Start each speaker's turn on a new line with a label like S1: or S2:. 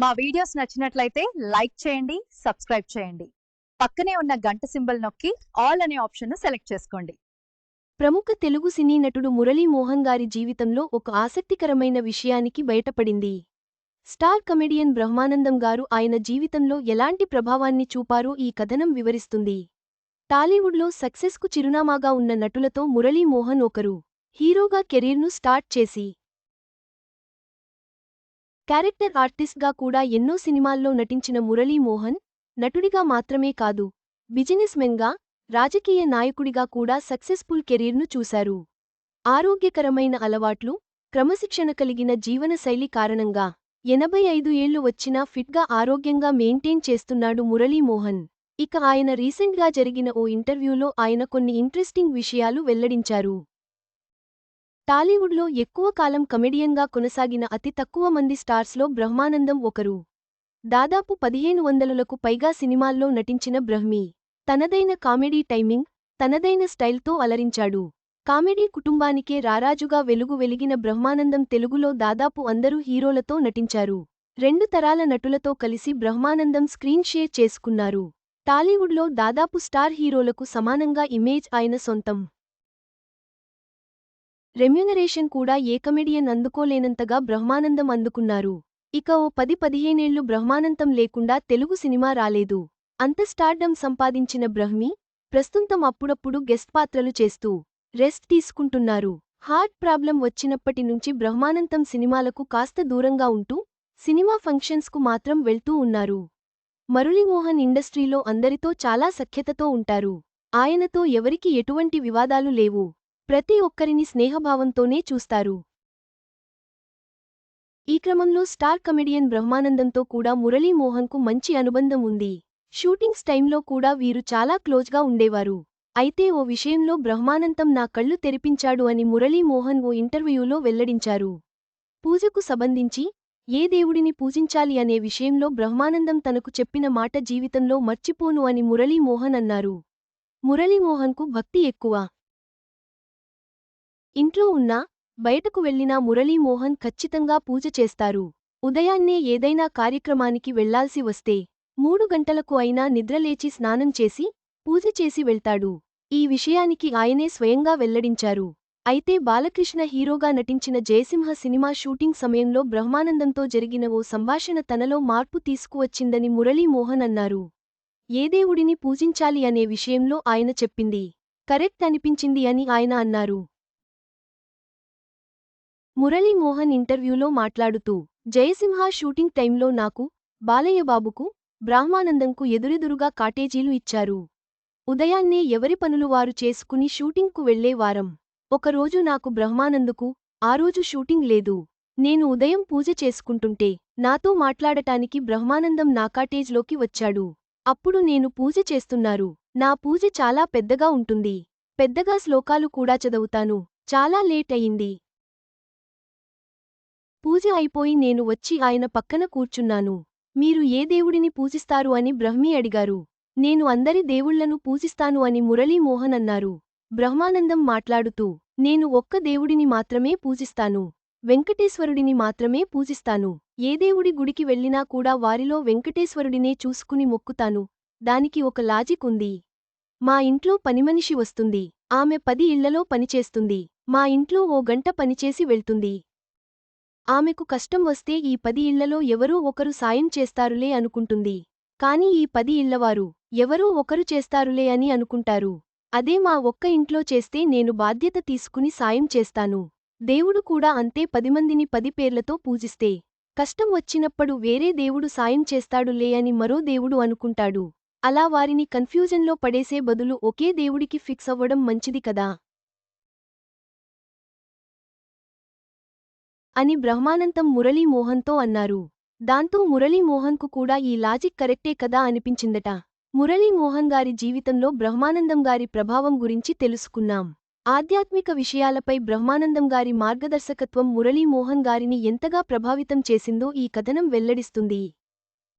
S1: మా వీడియోస్ నచ్చినట్లయితే లైక్ చేయండి సబ్స్క్రైబ్ చేయండి. పక్కనే ఉన్న గంట సింబల్ నొక్కి ఆల్ అనే ఆప్షన్ సెలెక్ట్ చేసుకోండి.
S2: ప్రముఖ తెలుగు సినీ నటుడు మురళీమోహన్ గారి జీవితంలో ఒక ఆసక్తికరమైన విషయానికి బయటపడింది. స్టార్ కమెడియన్ బ్రహ్మానందం గారు ఆయన జీవితంలో ఎలాంటి ప్రభావాన్ని చూపారో ఈ కథనం వివరిస్తుంది. టాలీవుడ్లో సక్సెస్కు చిరునామాగా ఉన్న నటులతో మురళీమోహన్ ఒకరు. హీరోగా కెరీర్ను స్టార్ట్ చేసి క్యారెక్టర్ ఆర్టిస్ట్గా కూడా ఎన్నో సినిమాల్లో నటించిన మురళీమోహన్ నటుడిగా మాత్రమే కాదు బిజినెస్ మెన్గా రాజకీయ నాయకుడిగా కూడా సక్సెస్ఫుల్ కెరీర్ను చూశారు. ఆరోగ్యకరమైన అలవాట్లు క్రమశిక్షణ కలిగిన జీవనశైలి కారణంగా ఎనభై ఐదు ఏళ్ళు వచ్చినా ఫిట్గా ఆరోగ్యంగా మెయింటైన్ చేస్తున్నాడు మురళీమోహన్ ఇక ఆయన రీసెంట్గా జరిగిన ఓ ఇంటర్వ్యూలో ఆయన కొన్ని ఇంట్రెస్టింగ్ విషయాలు వెల్లడించారు. టాలీవుడ్లో ఎక్కువ కాలం కమెడియన్గా కొనసాగిన అతి తక్కువ మంది స్టార్స్లో బ్రహ్మానందం ఒకరు. దాదాపు పదిహేను వందలకు పైగా సినిమాల్లో నటించిన బ్రహ్మి. తనదైన కామెడీ టైమింగ్ తనదైన స్టైల్తో అలరించాడు. కామెడీ కుటుంబానికే రారాజుగా వెలుగు వెలిగిన బ్రహ్మానందం తెలుగులో దాదాపు అందరూ హీరోలతో నటించారు. రెండు తరాల నటులతో కలిసి బ్రహ్మానందం స్క్రీన్ షేర్ చేసుకున్నారు. టాలీవుడ్లో దాదాపు స్టార్ హీరోలకు సమానంగా ఇమేజ్ ఆయన సొంతం. రెమ్యునరేషన్ కూడా ఏ కమెడియన్ అందుకోలేనంతగా బ్రహ్మానందం అందుకున్నారు. ఇక ఓ పది పదిహేనేళ్ళు బ్రహ్మానందం లేకుండా తెలుగు సినిమా రాలేదు. అంత స్టార్డమ్ సంపాదించిన బ్రహ్మి ప్రస్తుతం అప్పుడప్పుడు గెస్ట్ పాత్రలు చేస్తూ రెస్ట్ తీసుకుంటున్నారు. హార్ట్ ప్రాబ్లం వచ్చినప్పటి నుంచి బ్రహ్మానంతం సినిమాలకు కాస్త దూరంగా ఉంటూ సినిమా ఫంక్షన్స్కు మాత్రం వెళ్తూ ఉన్నారు. మురళీమోహన్ ఇండస్ట్రీలో అందరితో చాలా సఖ్యతతో ఉంటారు. ఆయనతో ఎవరికి ఎటువంటి వివాదాలు లేవు. ప్రతి ఒక్కరిని స్నేహభావంతోనే చూస్తారు. ఈ క్రమంలో స్టార్ కమెడియన్ బ్రహ్మానందంతో కూడా మురళీమోహన్కు మంచి అనుబంధం ఉంది. షూటింగ్స్ టైంలో కూడా వీరు చాలా క్లోజ్గా ఉండేవారు. అయితే ఓ విషయంలో బ్రహ్మానందం నా కళ్ళు తెరిపించాడు అని మురళీమోహన్ ఓ ఇంటర్వ్యూలో వెల్లడించారు. పూజకు సంబంధించి ఏ దేవుడిని పూజించాలి అనే విషయంలో బ్రహ్మానందం తనకు చెప్పిన మాట జీవితంలో మర్చిపోను అని మురళీమోహన్ అన్నారు. మురళీమోహన్కు భక్తి ఎక్కువ. ఇంట్లో ఉన్నా బయటకు వెళ్ళినా మురళీమోహన్ ఖచ్చితంగా పూజ చేస్తారు. ఉదయాన్నే ఏదైనా కార్యక్రమానికి వెళ్ళాల్సి వస్తే మూడు గంటలకు అయినా నిద్రలేచి స్నానం చేసి పూజ చేసి వెళ్తాడు. ఈ విషయానికి ఆయనే స్వయంగా వెల్లడించారు. అయితే బాలకృష్ణ హీరోగా నటించిన జయసింహ సినిమా షూటింగ్ సమయంలో బ్రహ్మానందంతో జరిగిన ఓ సంభాషణ తనలో మార్పు తీసుకువచ్చిందని మురళీమోహన్ అన్నారు. ఏ దేవుడిని పూజించాలి అనే విషయంలో ఆయన చెప్పింది. కరెక్ట్ అనిపించింది అని ఆయన అన్నారు. మురళీమోహన్ ఇంటర్వ్యూలో మాట్లాడుతూ జయసింహ షూటింగ్ టైంలో నాకు బాలయ్యబాబుకు బ్రహ్మానందంకు ఎదురెదురుగా కాటేజీలు ఇచ్చారు. ఉదయాన్నే ఎవరి పనులు వారు చేసుకుని షూటింగ్కు వెళ్ళే వారం. ఒకరోజు నాకు బ్రహ్మానందుకు ఆ రోజు షూటింగ్ లేదు. నేను ఉదయం పూజ చేసుకుంటుంటే నాతో మాట్లాడటానికి బ్రహ్మానందం నా కాటేజ్లోకి వచ్చాడు. అప్పుడు నేను పూజ చేస్తున్నారు. నా పూజ చాలా పెద్దగా ఉంటుంది. పెద్దగా శ్లోకాలు కూడా చదువుతాను. చాలా లేట్ అయింది. పూజ అయిపోయి నేను వచ్చి ఆయన పక్కన కూర్చున్నాను. మీరు ఏ దేవుడిని పూజిస్తారు అని బ్రహ్మి అడిగారు. నేను అందరి దేవుళ్ళను పూజిస్తాను అని మురళీమోహన్ అన్నారు. బ్రహ్మానందం మాట్లాడుతూ నేను ఒక్క దేవుడిని మాత్రమే పూజిస్తాను. వెంకటేశ్వరుడిని మాత్రమే పూజిస్తాను. ఏ దేవుడి గుడికి వెళ్ళినా కూడా వారిలో వెంకటేశ్వరుడినే చూసుకుని మొక్కుతాను. దానికి ఒక లాజిక్ ఉంది. మా ఇంట్లో పనిమనిషి వస్తుంది. ఆమె పది ఇళ్ళలో పనిచేస్తుంది. మా ఇంట్లో ఓ గంట పనిచేసి వెళ్తుంది. ఆమెకు కష్టం వస్తే ఈ పది ఇళ్ళలో ఎవరూ ఒకరు సాయం చేస్తారులే అనుకుంటుంది. కాని ఈ పది ఇళ్ళవారు ఎవరూ ఒకరు చేస్తారులే అని అనుకుంటారు. అదే మా ఒక్క ఇంట్లో చేస్తే నేను బాధ్యత తీసుకుని సాయం చేస్తాను. దేవుడు కూడా అంతే పదిమందిని పది పేర్లతో పూజిస్తే కష్టం వచ్చినప్పుడు వేరే దేవుడు సాయం చేస్తాడులే అని మరో దేవుడు అనుకుంటాడు. అలా వారిని కన్ఫ్యూజన్లో పడేసే బదులు ఒకే దేవుడికి ఫిక్స్ అవ్వడం మంచిది కదా. అని బ్రహ్మానందం మురళీమోహన్తో అన్నారు. దాంతో మురళీమోహన్కు కూడా ఈ లాజిక్ కరెక్టే కదా అనిపించిందట. మురళీమోహన్ గారి జీవితంలో బ్రహ్మానందం గారి ప్రభావం గురించి తెలుసుకున్నాం. ఆధ్యాత్మిక విషయాలపై బ్రహ్మానందం గారి మార్గదర్శకత్వం మురళీమోహన్ గారిని ఎంతగా ప్రభావితం చేసిందో ఈ కథనం వెల్లడిస్తుంది.